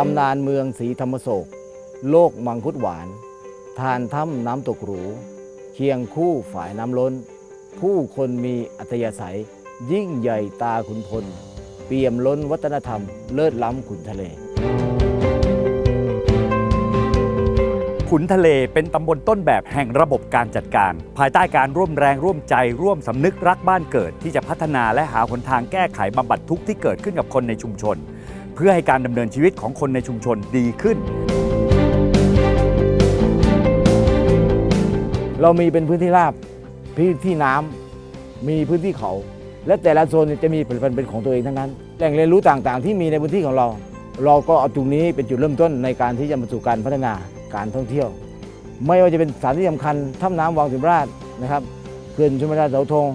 ตำนานเมืองศรีธรรมโศก โลกมังคุดหวาน ทานถ้ำน้ำตกหรู เคียงคู่ฝ่ายน้ำล้น ผู้คนมีอัธยาศัย ยิ่งใหญ่ตาขุนพล เปี่ยมล้นวัฒนธรรม เลิศล้ำขุนทะเล ขุนทะเลเป็นตำบลต้นแบบแห่งระบบการจัดการ ภายใต้การร่วมแรงร่วมใจร่วมสำนึกรักบ้านเกิดที่จะพัฒนาและหาหนทางแก้ไขบำบัดทุกข์ที่เกิดขึ้นกับคนในชุมชน เพื่อให้การดำเนินชีวิตของคนในชุมชนดีขึ้น เรามีเป็นพื้นที่ราบพื้นที่น้ำมีพื้นที่เขา และแต่ละโซนเนี่ยจะมีผลิตภัณฑ์เป็นของตัวเองทั้งนั้น แหล่งเรียนรู้ต่างๆ ที่มีในพื้นที่ของเรา เราก็เอาตรงนี้เป็นจุดเริ่มต้นในการที่จะมาสู่การพัฒนาการท่องเที่ยว ไม่ว่าจะเป็นสถานที่สำคัญถ้ำน้ำวังสิมราชนะครับเขื่อนชุมราชเสาธง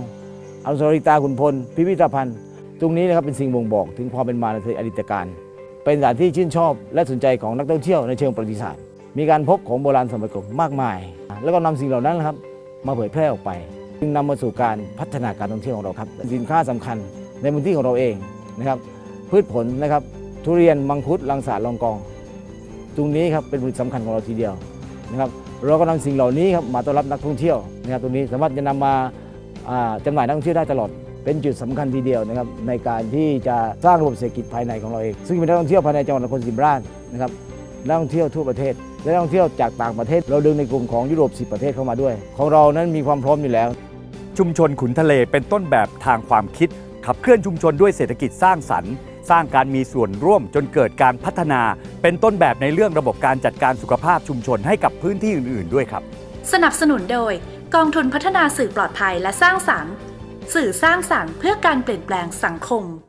อนุสาวรีย์ตาขุนพล พิพิธภัณฑ์ ตรงนี้นะครับเป็นสิ่งบ่งบอกถึงความเป็นมาในอดีตการ เป็นสถานที่ชื่นชอบและสนใจของนักท่องเที่ยวในเชิงประวัติศาสตร์ มีการพบของโบราณสมัยก่อนมากมาย แล้วก็นำสิ่งเหล่านั้นนะครับมาเผยแพร่ออกไป จึงนำมาสู่การพัฒนาการท่องเที่ยวของเราครับ สินค้าสำคัญในพื้นที่ของเราเองนะครับ พืชผลนะครับทุเรียนมังคุดลังสาลองกอง ตรงนี้ครับเป็นผลสำคัญของเราทีเดียวนะครับเราก็นำสิ่งเหล่านี้ครับมาต้อนรับนักท่องเที่ยวนะครับตรงนี้สามารถจะนำมาอ่าจำหน่ายนักท่องเที่ยวได้ตลอด เป็นจุดสำคัญทีเดียวนะครับในการที่จะสร้างระบบเศรษฐกิจภายในของเราเอง ซึ่งเป็นนักท่องเที่ยวภายในจังหวัดนครศรีธรรมราชนะครับนักท่องเที่ยวทั่วประเทศ และนักท่องเที่ยวจากต่างประเทศ เราดึงในกลุ่มของยุโรป 10 ประเทศเข้ามาด้วย ของเรานั้นมีความพร้อมอยู่แล้ว ชุมชนขุนทะเลเป็นต้นแบบทางความคิด ขับเคลื่อนชุมชนด้วยเศรษฐกิจสร้างสรรค์ สร้างการมีส่วนร่วมจนเกิดการพัฒนา เป็นต้นแบบในเรื่องระบบการจัดการสุขภาพชุมชนให้กับพื้นที่อื่น ๆ ด้วยครับ สนับสนุนโดย กองทุนพัฒนาสื่อปลอดภัยและสร้างสรรค์ สื่อสร้างสรรค์เพื่อการเปลี่ยนแปลงสังคม